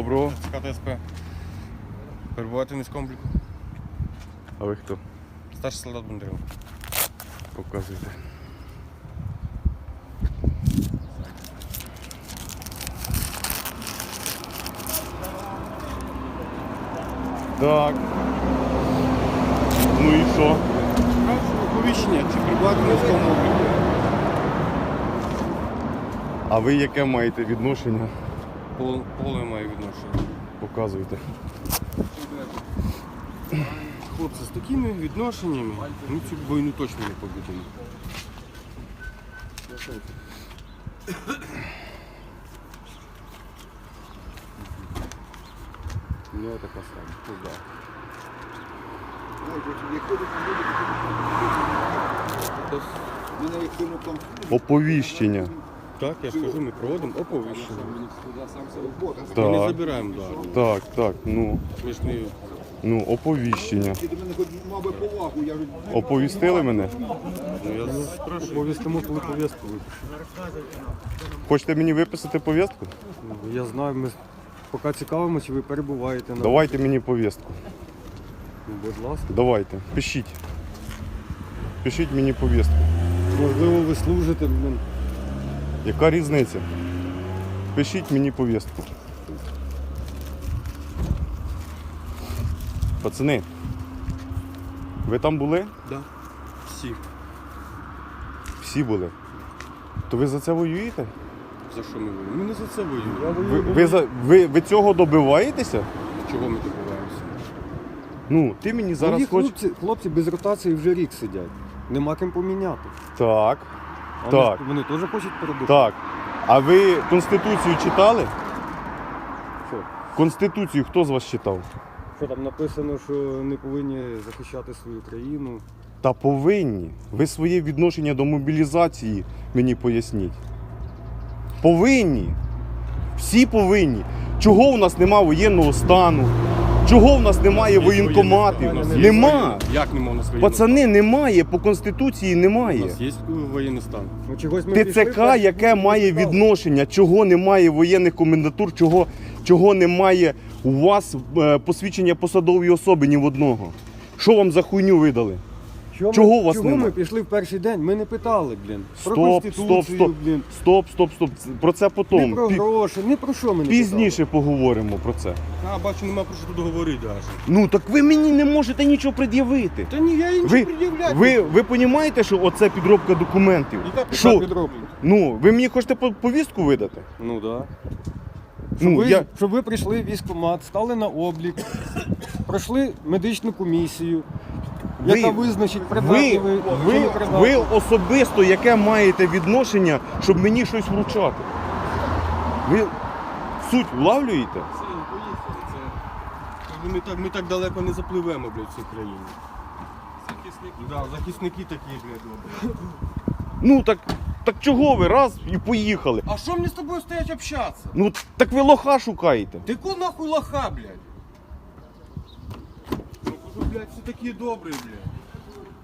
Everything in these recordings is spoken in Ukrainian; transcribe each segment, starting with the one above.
Доброго. КТСП. Перебувати в низькому обліку. А ви хто? Старший солдат Бондаренко. Показуйте. Так. Ну і що? Оповіщення, чи перебувати в низькому обліку. А ви яке маєте відношення? Пол- Поле має відношення. Показуйте. Хлопці, з такими відношеннями ми цю війну точно не побудемо. У нього така сама. Ну, да. Оповіщення. Так, я ж кажу, ми проводимо оповіщення. Ми не Так, забираємо удару. так, так. Ну, Ми ж не ну, оповіщення. Ти до мене хоч мав би повагу, я ж Оповістили мене? ну, я спрашиваю. Повістимо, коли повістку Хочете мені виписати повістку? Я знаю, ми поки цікавимо, чи ви перебуваєте на Давайте мені повістку. Ну, будь ласка. Давайте, пишіть. Пишіть мені повістку. Можливо, ви служите, блін. Яка різниця? Пишіть мені повістку. Пацани, ви там були? Да. Всі. Всі були. То ви за це воюєте? За що ми воюємо? Ми не за це воюємо. Ви, ви, за, ви, ви цього добиваєтеся? Чого ми добиваємося? Ну, ти мені зараз хочеш. хлопці, хлопці без ротації вже рік сидять. Нема ким поміняти. Так, А Так. Вони, вони теж хочуть передати. так. А ви Конституцію читали? Що? Конституцію хто з вас читав? Що там написано, що не повинні захищати свою країну. Та повинні. Ви своє відношення до мобілізації мені поясніть. Повинні. Всі повинні. Чого у нас нема воєнного стану? Чого в нас немає воєнкоматів? Нема. Як нема у нас воєнного Пацани, немає. По Конституції? У немає. нас є воєнний стан. Ну, чогось ми пішли ТЦК, перші, яке ми має читали. відношення, чого немає воєнних комендатур, чого, чого немає у вас е, посвідчення посадової особи ні в одного. Що вам за хуйню видали? Чого, Чого у вас чого нема? ми пішли в перший день? Ми не питали, блін. Про Стоп, Конституцію, стоп, стоп. блін. Стоп, стоп, стоп. Про це Не потім. про Пі- гроші, не про що ми не Пізніше поговоримо про це. А, бачу, нема про що тут говорити навіть. Ну так ви мені не можете нічого пред'явити. Та ні, я їм Ви, не пред'являю. ви, ви розумієте, що оце підробка документів? Яка така Що? підробка? Ну, ви мені хочете по- повістку видати? Ну так. Да. Щоб, Ну, ви, я... щоб ви прийшли в військкомат, стали на облік, пройшли медичну комісію, яка визначить Ви, придатні ви, ви, чи не придатні. ви особисто яке маєте відношення, щоб мені щось вручати? Ви суть влавлюєте? Це, поїхали, це. Ми так, ми так далеко не запливемо, блядь, в цій країні. Захисники. Да, захисники такі, блядь, добрі. Ну так, так чого ви раз і поїхали? А що мені з тобою стоять общатися? Ну так ви лоха шукаєте. Ти ко нахуй лоха, блядь? Ну, блядь, всі такі добрі, блядь.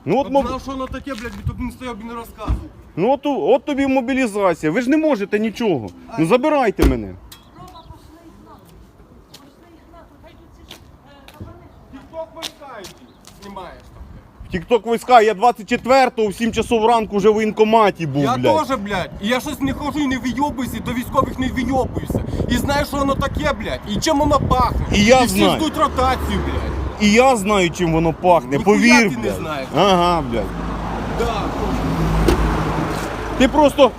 Ну от, От моб... знав, що воно таке, блядь, тобі не стояв, б не розказував. ну, от, от тобі мобілізація. Ви ж не можете нічого. Ну забирайте мене. Рома, пошли їх нахуй. Пошли їх нахуй. Хай тут ці ж е, кабани. Тік-ток войска знімаєш там, блядь. В Тікток війська, я 24-го в 7 часов ранку вже в воєнкоматі був, Я блядь. теж, блядь. І я щось не хожу і не вийобуюся, до військових не вийобуюся. І знаю, що воно таке, блядь, і чим воно пахне. І я і всі знаю. ждуть ротацію, блядь. І я знаю, чим воно пахне, повір, ти не блядь. знаєш. Ага, блядь. Да. Ти просто